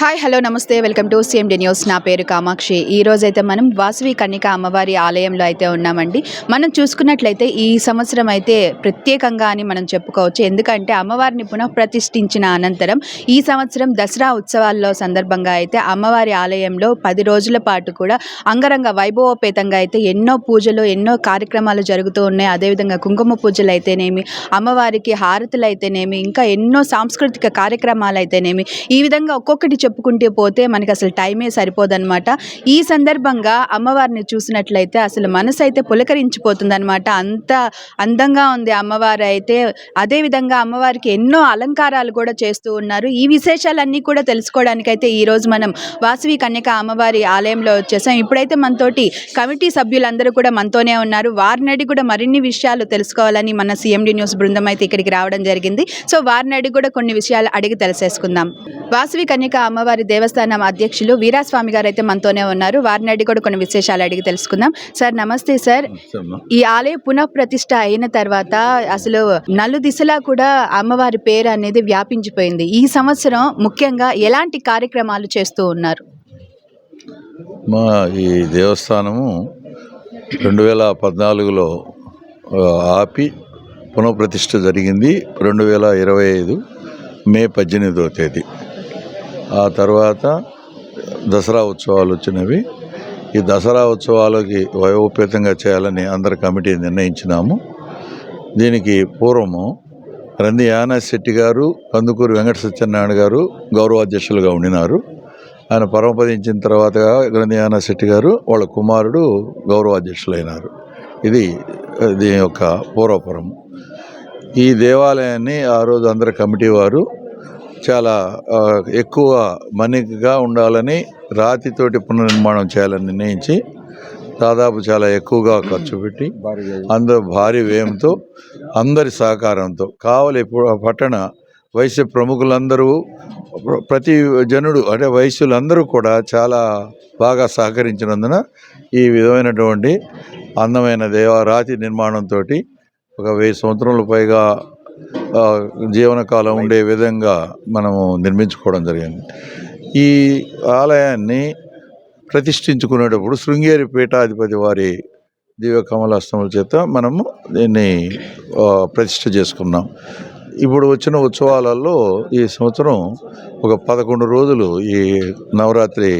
Hi hello నమస్తే. Welcome to CMD news. నా పేరు కామాక్షి. ఈ రోజు అయితే మనం వాసవి కన్నిక అమ్మవారి ఆలయంలో అయితే ఉన్నామండి. మనం చూసుకున్నట్లయితే ఈ సంవత్సరం అయితే ప్రత్యేకంగా అని మనం చెప్పుకోవచ్చు. ఎందుకంటే అమ్మవారిని పునః ప్రతిష్ఠించిన అనంతరం ఈ సంవత్సరం దసరా ఉత్సవాల్లో సందర్భంగా అయితే అమ్మవారి ఆలయంలో పది రోజుల పాటు కూడా అంగరంగ వైభవోపేతంగా అయితే ఎన్నో పూజలు ఎన్నో కార్యక్రమాలు జరుగుతూ ఉన్నాయి. అదేవిధంగా కుంకుమ పూజలు అయితేనేమి అమ్మవారికి హారతులు అయితేనేమి ఇంకా ఎన్నో సాంస్కృతిక కార్యక్రమాలు అయితేనేమి ఈ విధంగా ఒక్కొక్కటి చెప్పుకుంటే పోతే మనకి అసలు టైమే సరిపోదన్నమాట. ఈ సందర్భంగా అమ్మవారిని చూసినట్లయితే అసలు మనసు అయితే పులకరించిపోతుందన్నమాట. అంత అందంగా ఉంది అమ్మవారు అయితే అదేవిధంగా అమ్మవారికి ఎన్నో అలంకారాలు కూడా చేస్తూ ఉన్నారు. ఈ విశేషాలన్నీ కూడా తెలుసుకోవడానికైతే ఈ రోజు మనం వాసవి కన్యక అమ్మవారి ఆలయంలో వచ్చేసాం. ఇప్పుడైతే మనతోటి కమిటీ సభ్యులందరూ కూడా మనతోనే ఉన్నారు. వారిని కూడా మరిన్ని విషయాలు తెలుసుకోవాలని మన సిఎండి న్యూస్ బృందం అయితే ఇక్కడికి రావడం జరిగింది. సో వారిని కూడా కొన్ని విషయాలు అడిగి తెలిసేసుకుందాం. వాసవి కన్యక అమ్మవారి దేవస్థానం అధ్యక్షులు వీరాస్వామి గారు అయితే మనతోనే ఉన్నారు. వారిని అడిగి కూడా కొన్ని విశేషాలు అడిగి తెలుసుకుందాం. సార్ నమస్తే సార్. ఈ ఆలయ పునః ప్రతిష్ట అయిన తర్వాత అసలు నలు దిశలా కూడా అమ్మవారి పేరు అనేది వ్యాపించిపోయింది. ఈ సంవత్సరం ముఖ్యంగా ఎలాంటి కార్యక్రమాలు చేస్తూ ఉన్నారు? మా ఈ దేవస్థానము రెండు వేల పద్నాలుగులో ఆపి పునఃప్రతిష్ఠ జరిగింది. రెండు వేల ఇరవై ఐదు మే పద్దెనిమిదవ తేదీ. ఆ తర్వాత దసరా ఉత్సవాలు వచ్చినవి. ఈ దసరా ఉత్సవాలకి వయోపేతంగా చేయాలని అందరి కమిటీ నిర్ణయించినాము. దీనికి పూర్వము రంది యానా శెట్టి గారు కందుకూరి వెంకట సత్యనారాయణ గారు గౌరవాధ్యక్షులుగా ఉండినారు. ఆయన పరమపదించిన తర్వాత గ్రంథి యానా శెట్టి గారు వాళ్ళ కుమారుడు గౌరవాధ్యక్షులైనారు ఇది దీని యొక్క పూర్వపురం. ఈ దేవాలయాన్ని ఆ రోజు అందరి కమిటీ వారు చాలా ఎక్కువ మన్నికగా ఉండాలని రాతితోటి పునర్నిర్మాణం చేయాలని నిర్ణయించి దాదాపు చాలా ఎక్కువగా ఖర్చు పెట్టి అందరూ భారీ వ్యయంతో అందరి సహకారంతో కావలి పట్టణ వైశ్య ప్రముఖులందరూ ప్ర- ప్రతి జనుడు అంటే వైశ్యులందరూ కూడా చాలా బాగా సహకరించినందున ఈ విధమైనటువంటి అందమైన దేవ రాతి నిర్మాణంతో ఒక వెయ్యి సంవత్సరాల పైగా జీవనకాలం ఉండే విధంగా మనము నిర్మించుకోవడం జరిగింది. ఈ ఆలయాన్ని ప్రతిష్ఠించుకునేటప్పుడు శృంగేరి పీఠాధిపతి వారి దివ్యకమలాస్తముల చేత మనము దీన్ని ప్రతిష్ఠ చేసుకున్నాం. ఇప్పుడు వచ్చిన ఉత్సవాలలో ఈ సంవత్సరం ఒక పదకొండు రోజులు ఈ నవరాత్రి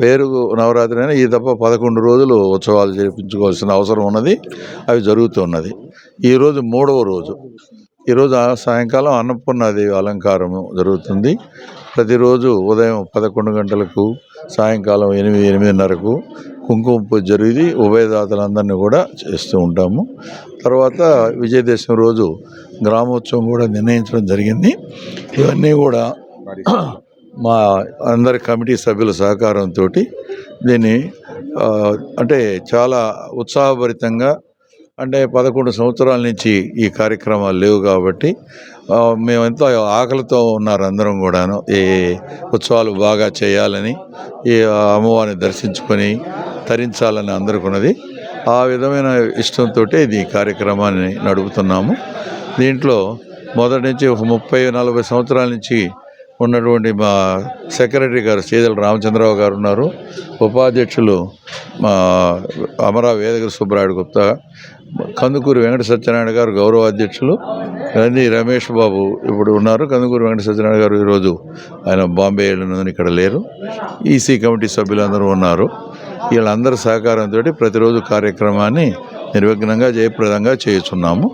పేరు నవరాత్రి అయినా ఈ తప్ప పదకొండు రోజులు ఉత్సవాలు జరిపించుకోవాల్సిన అవసరం ఉన్నది అవి జరుగుతున్నది ఈరోజు మూడవ రోజు. ఈరోజు సాయంకాలం అన్నపూర్ణాదేవి అలంకారము జరుగుతుంది. ప్రతిరోజు ఉదయం పదకొండు గంటలకు సాయంకాలం ఎనిమిది ఎనిమిదిన్నరకు కుంకుమ పూజ జరిగి ఉభయదాతలందరినీ కూడా చేస్తూ ఉంటాము. తర్వాత విజయదశమి రోజు గ్రామోత్సవం కూడా నిర్ణయించడం జరిగింది. ఇవన్నీ కూడా మా అందరి కమిటీ సభ్యుల సహకారంతో దీన్ని అంటే చాలా ఉత్సాహభరితంగా అంటే పదకొండు సంవత్సరాల నుంచి ఈ కార్యక్రమాలు లేవు కాబట్టి మేమంతా మేమెంతో ఆకలితో ఉన్నారు అందరం కూడాను. ఈ ఉత్సవాలు బాగా చేయాలని ఈ అమ్మవారిని దర్శించుకొని తరించాలని అందరికున్నది. ఆ విధమైన ఇష్టంతో ఇది కార్యక్రమాన్ని నడుపుతున్నాము. దీంట్లో మొదటి నుంచి ఒక ముప్పై నలభై సంవత్సరాల నుంచి ఉన్నటువంటి మా సెక్రటరీ గారు చేదల రామచంద్రరావు గారు ఉన్నారు. ఉపాధ్యక్షులు మా అమరా వేదగిరి సుబ్బరాయుడు గుప్తా కందుకూరి వెంకట సత్యనారాయణ గారు గౌరవ అధ్యక్షులు రంది రమేష్ బాబు ఇప్పుడు ఉన్నారు. కందుకూరి వెంకట సత్యనారాయణ గారు ఈరోజు ఆయన బాంబే వెళ్ళినందున ఇక్కడ లేరు. ఈసీ కమిటీ సభ్యులందరూ ఉన్నారు. వీళ్ళందరి సహకారంతో ప్రతిరోజు కార్యక్రమాన్ని నిర్విఘ్నంగా జయప్రదంగా చేస్తున్నాము.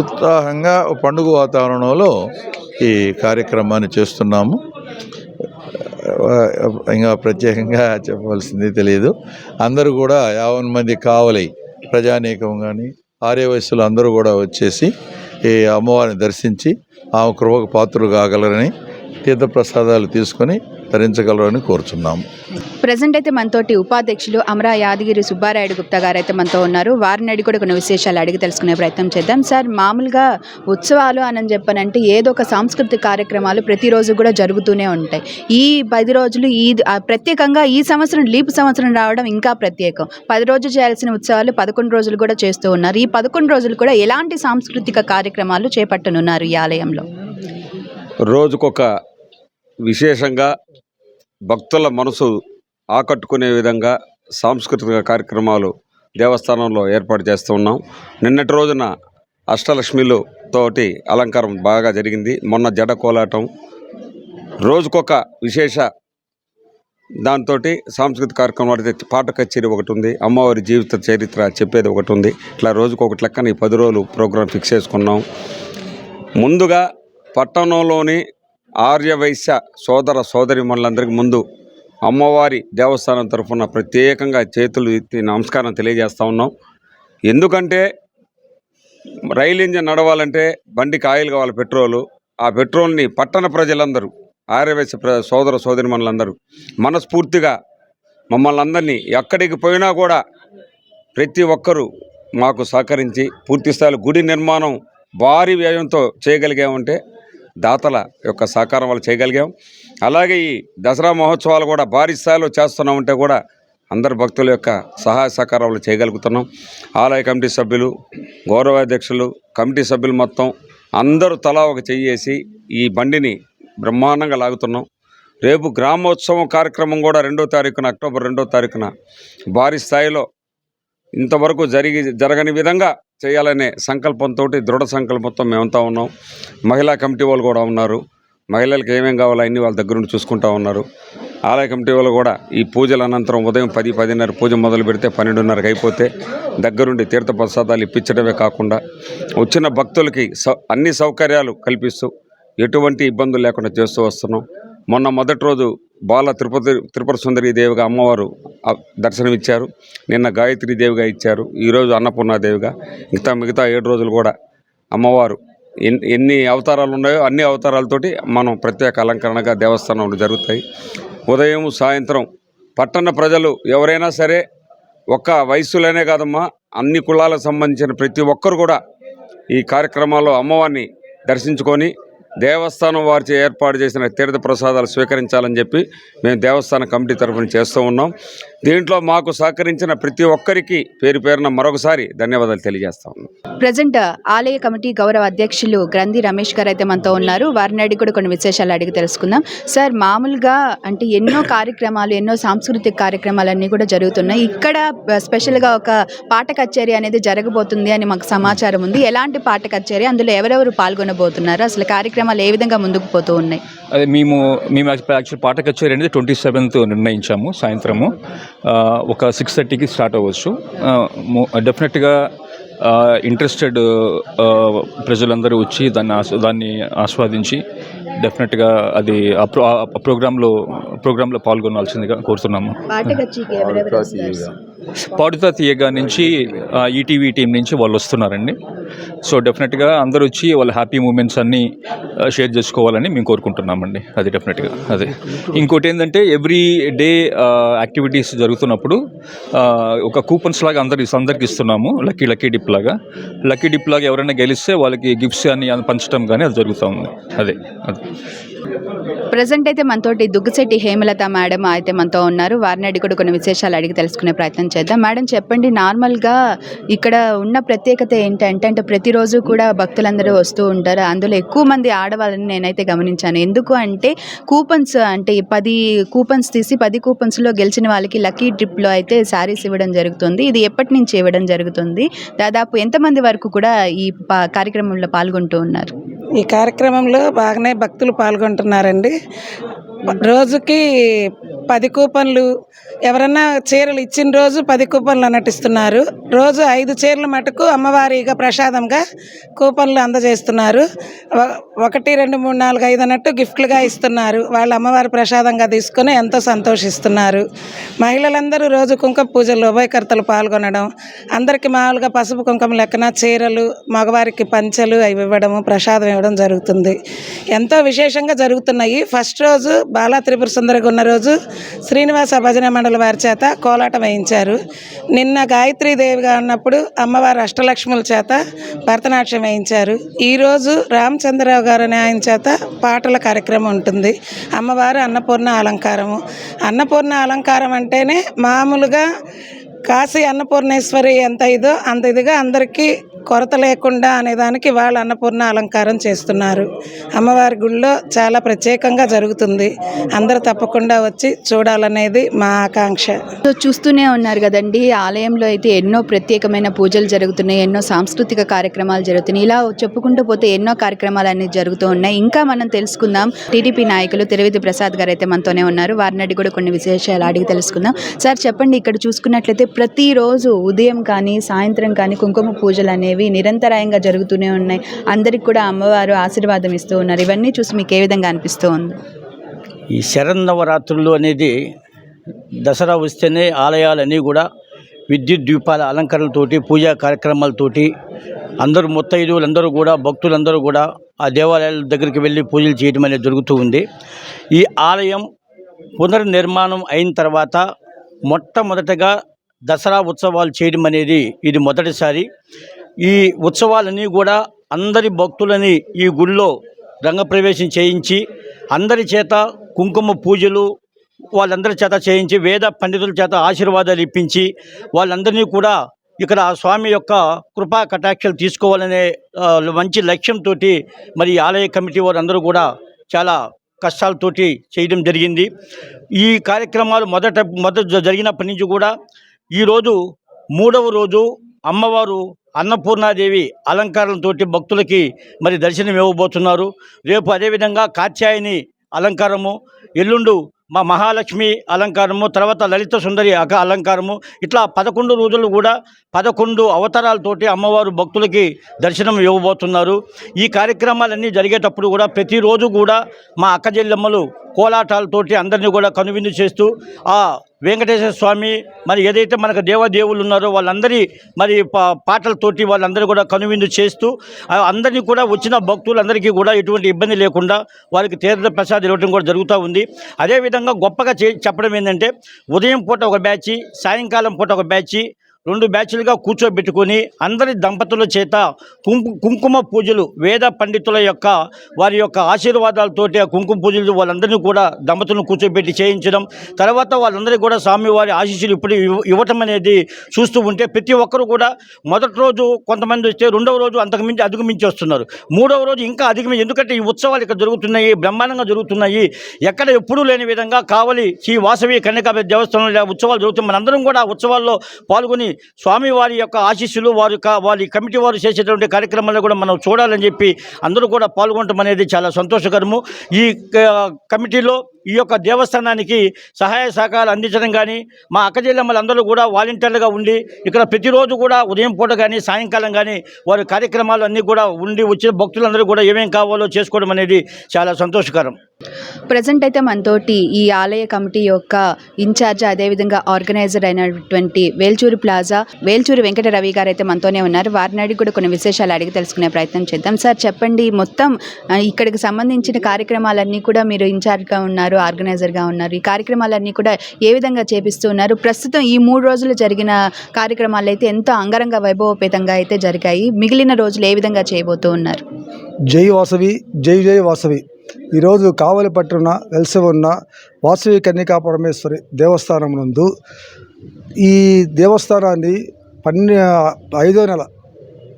ఉత్సాహంగా పండుగ వాతావరణంలో ఈ కార్యక్రమాన్ని చేస్తున్నాము. ఇంకా ప్రత్యేకంగా చెప్పవలసింది తెలియదు. అందరూ కూడా యావన్ మంది కావలి ప్రజానీకం కానీ ఆర్యవయస్సులు అందరూ కూడా వచ్చేసి ఈ అమ్మవారిని దర్శించి ఆమె కృపకు పాత్రలు కాగలరని తీర్థప్రసాదాలు తీసుకొని ధరించగలరని కోరుచున్నాము ప్రజెంట్ అయితే మనతోటి ఉపాధ్యక్షులు అమరా యాదగిరి సుబ్బారాయుడు గుప్తా గారు అయితే మనతో ఉన్నారు. వారిని అడిగి కూడా కొన్ని విశేషాలు అడిగి తెలుసుకునే ప్రయత్నం చేద్దాం. సార్ మామూలుగా ఉత్సవాలు అని చెప్పనంటే ఏదో ఒక సాంస్కృతిక కార్యక్రమాలు ప్రతిరోజు కూడా జరుగుతూనే ఉంటాయి. ఈ పది రోజులు ఈ ప్రత్యేకంగా ఈ సంవత్సరం లీపు సంవత్సరం రావడం ఇంకా ప్రత్యేకం. పది రోజులు చేయాల్సిన ఉత్సవాలు పదకొండు రోజులు కూడా చేస్తూ ఉన్నారు. ఈ పదకొండు రోజులు కూడా ఎలాంటి సాంస్కృతిక కార్యక్రమాలు చేపట్టనున్నారు ఈ ఆలయంలో? రోజుకొక విశేషంగా భక్తుల మనసు ఆకట్టుకునే విధంగా సాంస్కృతిక కార్యక్రమాలు దేవస్థానంలో ఏర్పాటు చేస్తూ ఉన్నాం. నిన్నటి రోజున అష్టలక్ష్మిలు తోటి అలంకారం బాగా జరిగింది. మొన్న జడ కోలాటం. రోజుకొక విశేష దాంతో సాంస్కృతిక కార్యక్రమాలు పాట కచేరీ ఒకటి ఉంది. అమ్మవారి జీవిత చరిత్ర చెప్పేది ఒకటి ఉంది. ఇట్లా రోజుకొకటి లెక్కన ఈ పది రోజులు ప్రోగ్రాం ఫిక్స్ చేసుకున్నాం. ముందుగా పట్టణంలోని ఆర్యవైశ్య సోదర సోదరిమణులందరికీ ముందు అమ్మవారి దేవస్థానం తరఫున ప్రత్యేకంగా చేతులు ఎత్తి నమస్కారం తెలియజేస్తూ ఉన్నాం. ఎందుకంటే రైలు ఇంజన్ నడవాలంటే బండికి ఆయిల్ కావాలి పెట్రోలు. ఆ పెట్రోల్ని పట్టణ ప్రజలందరూ ఆర్యవైశ్య ప్ర సోదర సోదరిమణులందరూ మనస్ఫూర్తిగా మమ్మల్ని అందరినీ ఎక్కడికి పోయినా కూడా ప్రతి ఒక్కరూ మాకు సహకరించి పూర్తిస్థాయిలో గుడి నిర్మాణం భారీ వ్యయంతో చేయగలిగామంటే దాతల యొక్క సహకారం వల్ల చేయగలిగాం. అలాగే ఈ దసరా మహోత్సవాలు కూడా భారీ స్థాయిలో చేస్తున్నామంటే కూడా అందరు భక్తుల యొక్క సహాయ సహకారాలు చేయగలుగుతున్నాం. ఆలయ కమిటీ సభ్యులు గౌరవాధ్యక్షులు కమిటీ సభ్యులు మొత్తం అందరూ తలా ఒక చెయ్యేసి ఈ బండిని బ్రహ్మాండంగా లాగుతున్నాం. రేపు గ్రామోత్సవం కార్యక్రమం కూడా రెండో తారీఖున అక్టోబర్ రెండో తారీఖున భారీ స్థాయిలో ఇంతవరకు జరిగి జరగని విధంగా చేయాలనే సంకల్పంతో దృఢ సంకల్పంతో మేమంతా ఉన్నాం. మహిళా కమిటీ వాళ్ళు కూడా ఉన్నారు. మహిళలకు ఏమేమి కావాలో అన్నీ వాళ్ళ దగ్గరుండి చూసుకుంటా ఉన్నారు. ఆలయ కమిటీ వాళ్ళు కూడా ఈ పూజల అనంతరం ఉదయం పది పదిన్నర పూజ మొదలు పెడితే పన్నెండున్నరకు అయిపోతే దగ్గరుండి తీర్థ ప్రసాదాలు ఇప్పించడమే కాకుండా వచ్చిన భక్తులకి సౌ అన్ని సౌకర్యాలు కల్పిస్తూ ఎటువంటి ఇబ్బందులు లేకుండా చేస్తూ వస్తున్నాం. మొన్న మొదటి రోజు బాల తిరుపతి త్రిపుర సుందరి దేవిగా అమ్మవారు దర్శనమిచ్చారు. నిన్న గాయత్రి దేవిగా ఇచ్చారు. ఈరోజు అన్నపూర్ణాదేవిగా మిగతా మిగతా ఏడు రోజులు కూడా అమ్మవారు ఎన్ని అవతారాలు ఉన్నాయో అన్ని అవతారాలతోటి మనం ప్రత్యేక అలంకరణగా దేవస్థానంలో జరుగుతాయి. ఉదయం సాయంత్రం పట్టణ ప్రజలు ఎవరైనా సరే ఒక్క వయస్సులోనే కాదమ్మా అన్ని కులాలకు సంబంధించిన ప్రతి ఒక్కరు కూడా ఈ కార్యక్రమాల్లో అమ్మవారిని దర్శించుకొని దేవస్థానం వారిచే ఏర్పాటు చేసిన తీర్థ ప్రసాదాలు స్వీకరించాలని చెప్పి మేము దేవస్థాన కమిటీ తరఫున చేస్తూ ఉన్నాం. దీంట్లో మాకు సహకరించిన ప్రతి ఒక్కరికి పేరు పేరున మరొకసారి ధన్యవాదాలు తెలియజేస్తా ఉన్నాం. ప్రజెంట్ ఆలయ కమిటీ గౌరవ అధ్యక్షులు గ్రంథి రమేష్ గారు అయితే మనతో ఉన్నారు. వారిని అడిగి కూడా కొన్ని విశేషాలు అడిగి తెలుసుకుందాం. సార్ మామూలుగా అంటే ఎన్నో కార్యక్రమాలు ఎన్నో సాంస్కృతిక కార్యక్రమాలన్నీ కూడా జరుగుతున్నాయి. ఇక్కడ స్పెషల్గా ఒక పాట కచేరీ అనేది జరగబోతుంది అని మాకు సమాచారం ఉంది. ఎలాంటి పాట కచేరీ? అందులో ఎవరెవరు పాల్గొనబోతున్నారు? అసలు కార్యక్రమాలు ఏ విధంగా ముందుకు పోతూ ఉన్నాయి? అదే మేము మేము యాక్చువల్ పాట కచేరీ అనేది ట్వంటీ సెవెంత్ నిర్ణయించాము సాయంత్రము. ఒక సిక్స్ థర్టీకి స్టార్ట్ అవ్వచ్చు. డెఫినెట్గా ఇంట్రెస్టెడ్ ప్రజలందరూ వచ్చి దాన్ని ఆస్ దాన్ని ఆస్వాదించి డెఫినెట్గా అది ఆ ప్రోగ్రాంలో ప్రోగ్రాంలో పాల్గొనాల్సిందిగా కోరుతున్నాము. పాట పాడుతా తీయగా నుంచి ఈటీవీ టీం నుంచి వాళ్ళు వస్తున్నారండి. సో డెఫినెట్గా అందరూ వచ్చి వాళ్ళ హ్యాపీ మూమెంట్స్ అన్నీ షేర్ చేసుకోవాలని మేము కోరుకుంటున్నామండి. అది డెఫినెట్గా అదే. ఇంకోటి ఏంటంటే ఎవ్రీ డే యాక్టివిటీస్ జరుగుతున్నప్పుడు ఒక కూపన్స్ లాగా అందరికి అందరికి ఇస్తున్నాము లక్కీ లక్కీ డిప్ లాగా. లక్కీ డిప్ లాగా ఎవరైనా గెలిస్తే వాళ్ళకి గిఫ్ట్స్ అని పంచడం కానీ అది జరుగుతూ ఉంది. అదే అదే. ప్రజెంట్ అయితే మనతోటి దుగ్గుశెట్టి హేమలత మేడం అయితే మనతో ఉన్నారు. వారిని అడిగి కూడా కొన్ని విశేషాలు అడిగి తెలుసుకునే ప్రయత్నం చేద్దాం. మేడం చెప్పండి నార్మల్గా ఇక్కడ ఉన్న ప్రత్యేకత ఏంటంటే అంటే ప్రతిరోజు కూడా భక్తులందరూ వస్తూ ఉంటారు. అందులో ఎక్కువ మంది ఆడవాళ్ళని నేనైతే గమనించాను. ఎందుకు అంటే కూపన్స్ అంటే పది కూపన్స్ తీసి పది కూపన్స్లో గెలిచిన వాళ్ళకి లక్కీ ట్రిప్లో అయితే శారీస్ ఇవ్వడం జరుగుతుంది. ఇది ఎప్పటి నుంచి ఇవ్వడం జరుగుతుంది? దాదాపు ఎంతమంది వరకు కూడా ఈ కార్యక్రమంలో పాల్గొంటూ ఉన్నారు? ఈ కార్యక్రమంలో బాగానే భక్తులు పాల్గొంటున్నారండి. రోజుకి పది కూపన్లు ఎవరన్నా చీరలు ఇచ్చిన రోజు పది కూపన్లు నటిస్తున్నారు. రోజు ఐదు చీరల మటుకు అమ్మవారిగా ప్రసాదంగా కూపన్లు అందజేస్తున్నారు. ఒకటి రెండు మూడు నాలుగు ఐదు అన్నట్టు గిఫ్ట్లుగా ఇస్తున్నారు. వాళ్ళు అమ్మవారి ప్రసాదంగా తీసుకొని ఎంతో సంతోషిస్తున్నారు. మహిళలందరూ రోజు కుంకుమ పూజల్లో ఉభయకర్తలు పాల్గొనడం అందరికీ మామూలుగా పసుపు కుంకుమ లెక్కన చీరలు మగవారికి పంచెలు అవి ఇవ్వడము ప్రసాదం ఇవ్వడం జరుగుతుంది. ఎంతో విశేషంగా జరుగుతున్నాయి. ఫస్ట్ రోజు బాలా త్రిపుర సుందరిగా ఉన్న రోజు శ్రీనివాస భజన మండలి వారి చేత కోలాటం వేయించారు. నిన్న గాయత్రీదేవిగా ఉన్నప్పుడు అమ్మవారు అష్టలక్ష్ముల చేత భరతనాట్యం వేయించారు. ఈరోజు రామచంద్రరావు గారు అనే ఆయన చేత పాటల కార్యక్రమం ఉంటుంది. అమ్మవారు అన్నపూర్ణ అలంకారము. అన్నపూర్ణ అలంకారం అంటేనే మామూలుగా కాశీ అన్నపూర్ణేశ్వరి ఎంత ఇదో అంత ఇదిగా అందరికీ కొరత లేకుండా అనేదానికి వాళ్ళు అన్నపూర్ణ అలంకారం చేస్తున్నారు. అమ్మవారి గుళ్ళో చాలా ప్రత్యేకంగా జరుగుతుంది. అందరూ తప్పకుండా వచ్చి చూడాలనేది మా ఆకాంక్ష. సో చూస్తూనే ఉన్నారు కదండి. ఆలయంలో అయితే ఎన్నో ప్రత్యేకమైన పూజలు జరుగుతున్నాయి. ఎన్నో సాంస్కృతిక కార్యక్రమాలు జరుగుతున్నాయి. ఇలా చెప్పుకుంటూ పోతే ఎన్నో కార్యక్రమాలు అనేవి జరుగుతూ ఉన్నాయి. ఇంకా మనం తెలుసుకుందాం. టీడీపీ నాయకులు తిరువిధి ప్రసాద్ గారు అయితే మనతోనే ఉన్నారు. వారిని అడిగి కూడా కొన్ని విశేషాలు అడిగి తెలుసుకుందాం. సార్ చెప్పండి. ఇక్కడ చూసుకున్నట్లయితే ప్రతిరోజు ఉదయం కానీ సాయంత్రం కానీ కుంకుమ పూజలు అనేవి నిరంతరాయంగా జరుగుతూనే ఉన్నాయి. అందరికి కూడా అమ్మవారు ఆశీర్వాదం ఇస్తూ ఉన్నారు. ఇవన్నీ చూసి మీకు ఏ విధంగా అనిపిస్తూ ఉంది? ఈ శరన్నవరాత్రులు అనేది దసరా వస్తేనే ఆలయాలన్నీ కూడా విద్యుత్ దీపాల అలంకరణలతోటి పూజా కార్యక్రమాలతోటి అందరూ ముత్తైదువులందరూ కూడా భక్తులందరూ కూడా ఆ దేవాలయాల దగ్గరికి వెళ్ళి పూజలు చేయడం అనేది జరుగుతూ ఉంది. ఈ ఆలయం పునర్నిర్మాణం అయిన తర్వాత మొట్టమొదటగా దసరా ఉత్సవాలు చేయడం అనేది ఇది మొదటిసారి. ఈ ఉత్సవాలన్నీ కూడా అందరి భక్తులని ఈ గుళ్ళో రంగప్రవేశం చేయించి అందరి చేత కుంకుమ పూజలు వాళ్ళందరి చేత చేయించి వేద పండితుల చేత ఆశీర్వాదాలు ఇప్పించి వాళ్ళందరినీ కూడా ఇక్కడ ఆ స్వామి యొక్క కృపా కటాక్షలు తీసుకోవాలనే మంచి లక్ష్యంతో మరి ఆలయ కమిటీ వారందరూ కూడా చాలా కష్టాలతోటి చేయడం జరిగింది. ఈ కార్యక్రమాలు మొదట మొదట జరిగినప్పటి నుంచి కూడా ఈరోజు మూడవ రోజు అమ్మవారు అన్నపూర్ణాదేవి అలంకారంతోటి భక్తులకి మరి దర్శనం ఇవ్వబోతున్నారు. రేపు అదేవిధంగా కాత్యాయని అలంకారము ఎల్లుండు మా మహాలక్ష్మి అలంకారము తర్వాత లలిత సుందరి అక అలంకారము ఇట్లా పదకొండు రోజులు కూడా పదకొండు అవతారాలతోటి అమ్మవారు భక్తులకి దర్శనం ఇవ్వబోతున్నారు. ఈ కార్యక్రమాలన్నీ జరిగేటప్పుడు కూడా ప్రతిరోజు కూడా మా అక్కజెల్లమ్మలు కోలాటాలతోటి అందరినీ కూడా కనువిందు చేస్తూ ఆ వెంకటేశ్వర స్వామి మరి ఏదైతే మనకు దేవదేవులు ఉన్నారో వాళ్ళందరి మరి పా- పాటలతోటి వాళ్ళందరూ కూడా కనువిందు చేస్తూ అందరినీ కూడా వచ్చిన భక్తులందరికీ కూడా ఎటువంటి ఇబ్బంది లేకుండా వారికి తీర్థ ప్రసాదం ఇవ్వడం కూడా జరుగుతూ ఉంది. అదేవిధంగా గొప్పగా చే చెప్పడం ఏంటంటే ఉదయం పూట ఒక బ్యాచ్ సాయంకాలం పూట ఒక బ్యాచ్ రెండు బ్యాచ్లుగా కూర్చోబెట్టుకొని అందరి దంపతుల చేత కుంకు కుంకుమ పూజలు వేద పండితుల యొక్క వారి యొక్క ఆశీర్వాదాలతోటి ఆ కుంకుమ పూజలు వాళ్ళందరినీ కూడా దంపతులను కూర్చోబెట్టి చేయించడం. తర్వాత వాళ్ళందరికీ కూడా స్వామివారి ఆశీస్సులు ఇప్పుడు ఇవ్వటం అనేది చూస్తూ ఉంటే ప్రతి ఒక్కరు కూడా మొదటి రోజు కొంతమంది వస్తే రెండవ రోజు అంతకుమించి అధిగమించి వస్తున్నారు. మూడవ రోజు ఇంకా అధిగమించి ఎందుకంటే ఈ ఉత్సవాలు ఇక్కడ జరుగుతున్నాయి బ్రహ్మాండంగా జరుగుతున్నాయి. ఎక్కడ ఎప్పుడూ లేని విధంగా కావలి శ్రీ వాసవి కన్యకాపతి దేవస్థానంలో ఉత్సవాలు జరుగుతున్నాయి. మనందరం కూడా ఉత్సవాల్లో పాల్గొని స్వామివారి యొక్క ఆశీస్సులు వారు వారి కమిటీ వారు చేసేటువంటి కార్యక్రమాలు కూడా మనం చూడాలని చెప్పి అందరూ కూడా పాల్గొనడం అనేది చాలా సంతోషకరము. ఈ క- కమిటీలో ఈ యొక్క దేవస్థానానికి సహాయ సహకారాలు అందించడం కానీ మా అక్కజెల్లమ్మలందరూ కూడా వాలంటీర్లుగా ఉండి ఇక్కడ ప్రతిరోజు కూడా ఉదయం పూట కానీ సాయంకాలం కానీ వారి కార్యక్రమాలు అన్నీ కూడా ఉండి వచ్చిన భక్తులందరూ కూడా ఏమేం కావాలో చేసుకోవడం అనేది చాలా సంతోషకరం. ప్రజెంట్ అయితే మనతోటి ఈ ఆలయ కమిటీ యొక్క ఇన్ఛార్జ్ అదేవిధంగా ఆర్గనైజర్ అయినటువంటి వేల్చూరి ప్లాజా వేల్చూరి వెంకట రవి గారు అయితే మనతోనే ఉన్నారు. వారిని అడిగి కూడా కొన్ని విశేషాలు అడిగి తెలుసుకునే ప్రయత్నం చేద్దాం. సార్ చెప్పండి మొత్తం ఇక్కడికి సంబంధించిన కార్యక్రమాలన్నీ కూడా మీరు ఇన్ఛార్జ్గా ఉన్నారు. ఆర్గనైజర్గా ఉన్నారు. ఈ కార్యక్రమాలన్నీ కూడా ఏ విధంగా చేపిస్తూ ఉన్నారు ప్రస్తుతం ఈ మూడు రోజులు జరిగిన కార్యక్రమాలు అయితే ఎంతో అంగరంగ వైభవపేతంగా అయితే జరిగాయి? మిగిలిన రోజులు ఏ విధంగా చేయబోతూ ఉన్నారు? జై వాసవి జై జై వాసవి. ఈరోజు కావలి పట్టున వెలిసి ఉన్న వాసవి కన్యకా పరమేశ్వరి దేవస్థానం నందు ఈ దేవస్థానాన్ని పన్నె ఐదో నెల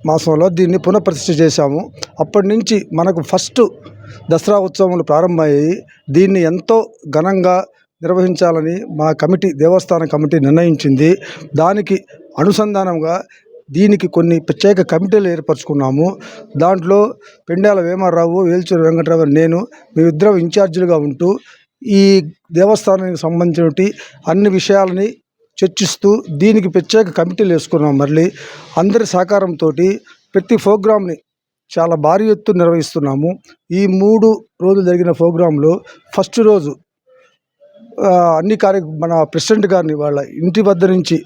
మాసంలో దీన్ని పునఃప్రతిష్ఠ చేశాము. అప్పటి నుంచి మనకు ఫస్ట్ దసరా ఉత్సవములు ప్రారంభమయ్యాయి దీన్ని ఎంతో ఘనంగా నిర్వహించాలని మా కమిటీ దేవస్థాన కమిటీ నిర్ణయించింది. దానికి అనుసంధానంగా దీనికి కొన్ని ప్రత్యేక కమిటీలు ఏర్పరచుకున్నాము. దాంట్లో పెండాల వేమారావు వేల్చూరు వెంకటరావు నేను మేమిద్దరం ఇన్ఛార్జీలుగా ఉంటూ ఈ దేవస్థానానికి సంబంధించినటువంటి అన్ని విషయాలని చర్చిస్తూ దీనికి ప్రత్యేక కమిటీలు వేసుకున్నాం. మళ్ళీ అందరి సహకారంతో ప్రతి ప్రోగ్రామ్ని చాలా భారీ ఎత్తున నిర్వహిస్తున్నాము. ఈ మూడు రోజులు జరిగిన ప్రోగ్రాంలో ఫస్ట్ రోజు అన్ని కార్య మన ప్రెసిడెంట్ గారిని వాళ్ళ ఇంటి వద్ద నుంచి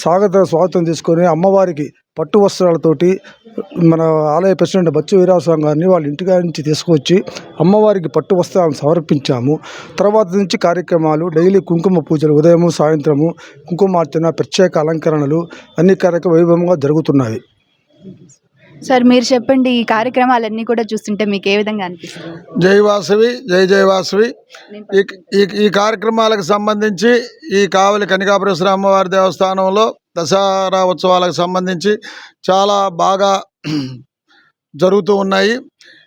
స్వాగత స్వాగతం తీసుకొని అమ్మవారికి పట్టు వస్త్రాలతోటి మన ఆలయ ప్రెసిడెంట్ బచ్చు వీరాస్వామి గారిని వాళ్ళ ఇంటిగా నుంచి తీసుకొచ్చి అమ్మవారికి పట్టు వస్త్రాలను సమర్పించాము. తర్వాత నుంచి కార్యక్రమాలు డైలీ కుంకుమ పూజలు ఉదయము సాయంత్రము కుంకుమార్చన ప్రత్యేక అలంకరణలు అన్ని కార్యక్రమ వైభవంగా జరుగుతున్నాయి. సార్ మీరు చెప్పండి ఈ కార్యక్రమాలన్నీ కూడా చూస్తుంటే మీకు ఏ విధంగా అనిపిస్తుంది? జై వాసవి జై జై వాసవి. ఈ కార్యక్రమాలకు సంబంధించి ఈ కావలి కనికాపరేశ్వర అమ్మవారి దేవస్థానంలో దసరా ఉత్సవాలకు సంబంధించి చాలా బాగా జరుగుతూ ఉన్నాయి.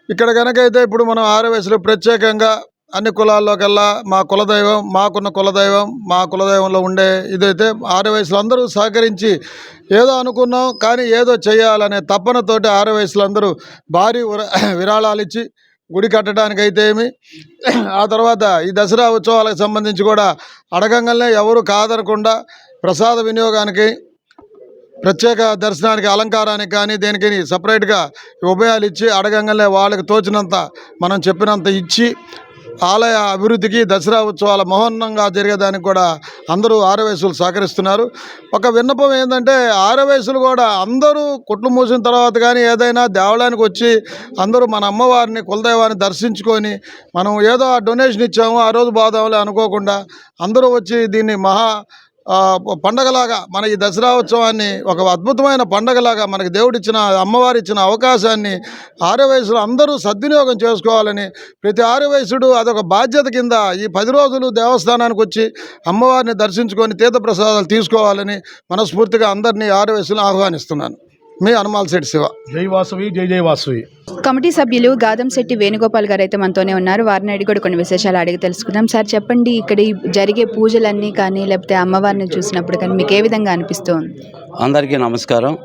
ఇక్కడ కనుకైతే ఇప్పుడు మనం ఆర్యవయసులో ప్రత్యేకంగా అన్ని కులాల్లోకెల్లా మా కులదైవం మాకున్న కులదైవం మా కులదైవంలో ఉండే ఇదైతే ఆర్యవయసులు అందరూ సహకరించి ఏదో అనుకున్నాం కానీ ఏదో చేయాలనే తపనతోటి వయసులు అందరూ భారీ విరాళాలు ఇచ్చి గుడి కట్టడానికైతే ఏమి ఆ తర్వాత ఈ దసరా ఉత్సవాలకు సంబంధించి కూడా అడగంగానే ఎవరు కాదనకుండా ప్రసాద వినియోగానికి ప్రత్యేక దర్శనానికి అలంకారానికి కానీ దేనికి సపరేట్గా ఉభయాలు ఇచ్చి అడగంగానే వాళ్ళకి తోచినంత మనం చెప్పినంత ఇచ్చి ఆలయ అభివృద్ధికి దసరా ఉత్సవాల మహోన్నంగా జరిగేదానికి కూడా అందరూ ఆరవయసులు సహకరిస్తున్నారు. ఒక విన్నపం ఏంటంటే ఆరవయసులు కూడా అందరూ కుట్లు మూసిన తర్వాత కానీ ఏదైనా దేవాలయానికి వచ్చి అందరూ మన అమ్మవారిని కులదైవాన్ని దర్శించుకొని మనం ఏదో ఆ డొనేషన్ ఇచ్చాము ఆ రోజు బాదాంలే అనుకోకుండా అందరూ వచ్చి దీన్ని మహా పండగలాగా మన ఈ దసరా ఉత్సవాన్ని ఒక అద్భుతమైన పండగలాగా మనకి దేవుడిచ్చిన అమ్మవారు ఇచ్చిన అవకాశాన్ని ఆర్యవయసులు అందరూ సద్వినియోగం చేసుకోవాలని ప్రతి ఆర్యవయసుడు అదొక బాధ్యత కింద ఈ పది రోజులు దేవస్థానానికి వచ్చి అమ్మవారిని దర్శించుకొని తీర్థప్రసాదాలు తీసుకోవాలని మనస్ఫూర్తిగా అందరినీ ఆర్యవయసులను ఆహ్వానిస్తున్నాను. మీ హనుమాల్ శెట్టి శివ. జై వాసవి జై జై వాసవి. కమిటీ సభ్యులు గాదంశెట్టి వేణుగోపాల్ గారు అయితే మనతోనే ఉన్నారు. వారిని అడిగి కూడా కొన్ని విశేషాలు అడిగి తెలుసుకుందాం. సార్ చెప్పండి ఇక్కడ ఈ జరిగే పూజలన్నీ కానీ లేకపోతే అమ్మవారిని చూసినప్పుడు కానీ మీకు ఏ విధంగా అనిపిస్తుంది? అందరికీ నమస్కారం.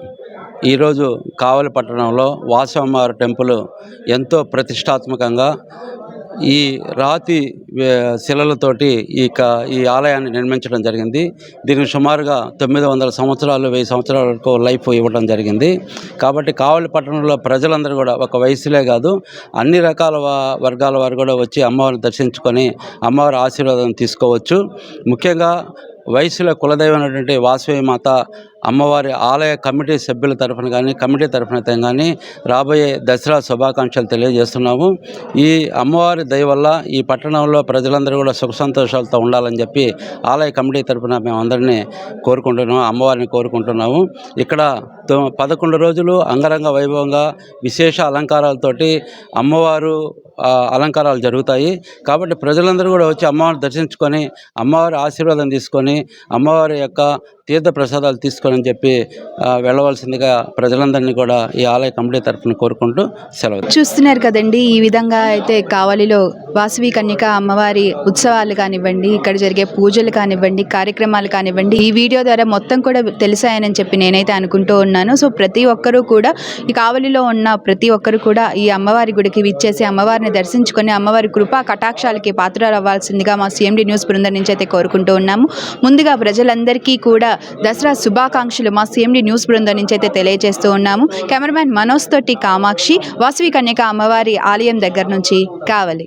ఈరోజు కావలి పట్టణంలో వాసవమ్మవారి టెంపుల్ ఎంతో ప్రతిష్టాత్మకంగా ఈ రాతి శిలలతోటి ఈ క ఈ ఆలయాన్ని నిర్మించడం జరిగింది. దీనికి సుమారుగా తొమ్మిది వందల సంవత్సరాలు వెయ్యి సంవత్సరాల వరకు లైఫ్ ఇవ్వడం జరిగింది. కాబట్టి కావలి పట్టణంలో ప్రజలందరూ కూడా ఒక వయసులే కాదు అన్ని రకాల వర్గాల వారు కూడా వచ్చి అమ్మవారిని దర్శించుకొని అమ్మవారి ఆశీర్వాదం తీసుకోవచ్చు. ముఖ్యంగా వయసులో కులదైవమైనటువంటి వాసవి మాత అమ్మవారి ఆలయ కమిటీ సభ్యుల తరఫున కానీ కమిటీ తరఫున కానీ రాబోయే దసరా శుభాకాంక్షలు తెలియజేస్తున్నాము. ఈ అమ్మవారి దయ వల్ల ఈ పట్టణంలో ప్రజలందరూ కూడా సుఖ సంతోషాలతో ఉండాలని చెప్పి ఆలయ కమిటీ తరఫున మేము అందరినీ కోరుకుంటున్నాము అమ్మవారిని కోరుకుంటున్నాము. ఇక్కడ పదకొండు రోజులు అంగరంగ వైభవంగా విశేష అలంకారాలతోటి అమ్మవారు అలంకారాలు జరుగుతాయి. కాబట్టి ప్రజలందరూ కూడా వచ్చి అమ్మవారిని దర్శించుకొని అమ్మవారి ఆశీర్వాదం తీసుకొని అమ్మవారి యొక్క తీర్థ ప్రసాదాలు తీసుకొని అని చెప్పి వెళ్ళవలసిందిగా ప్రజలందరినీ కూడా ఈ ఆలయ కమిటీ తరఫున కోరుకుంటూ సెలవు. చూస్తున్నారు కదండి ఈ విధంగా అయితే కావలిలో వాసవి కన్యక అమ్మవారి ఉత్సవాలు కానివ్వండి ఇక్కడ జరిగే పూజలు కానివ్వండి కార్యక్రమాలు కానివ్వండి ఈ వీడియో ద్వారా మొత్తం కూడా తెలిసాయనని చెప్పి నేనైతే అనుకుంటూ ఉన్నాను. సో ప్రతి ఒక్కరూ కూడా ఈ కావలిలో ఉన్న ప్రతి ఒక్కరు కూడా ఈ అమ్మవారి గుడికి విచ్చేసి అమ్మవారిని దర్శించుకొని అమ్మవారి కృపా కటాక్షాలకి పాత్రలు అవ్వాల్సిందిగా మా సీఎండి న్యూస్ బృందం నుంచి అయితే కోరుకుంటూ ఉన్నాము. ముందుగా ప్రజలందరికీ కూడా దసరా శుభాకాంక్షలు మా సీఎండి న్యూస్ బృందం నుంచి అయితే తెలియజేస్తూ ఉన్నాము. కెమెరామ్యాన్ మనోజ్ తోటి కామాక్షి వాసవి కన్యక అమ్మవారి ఆలయం దగ్గర నుంచి కావాలి.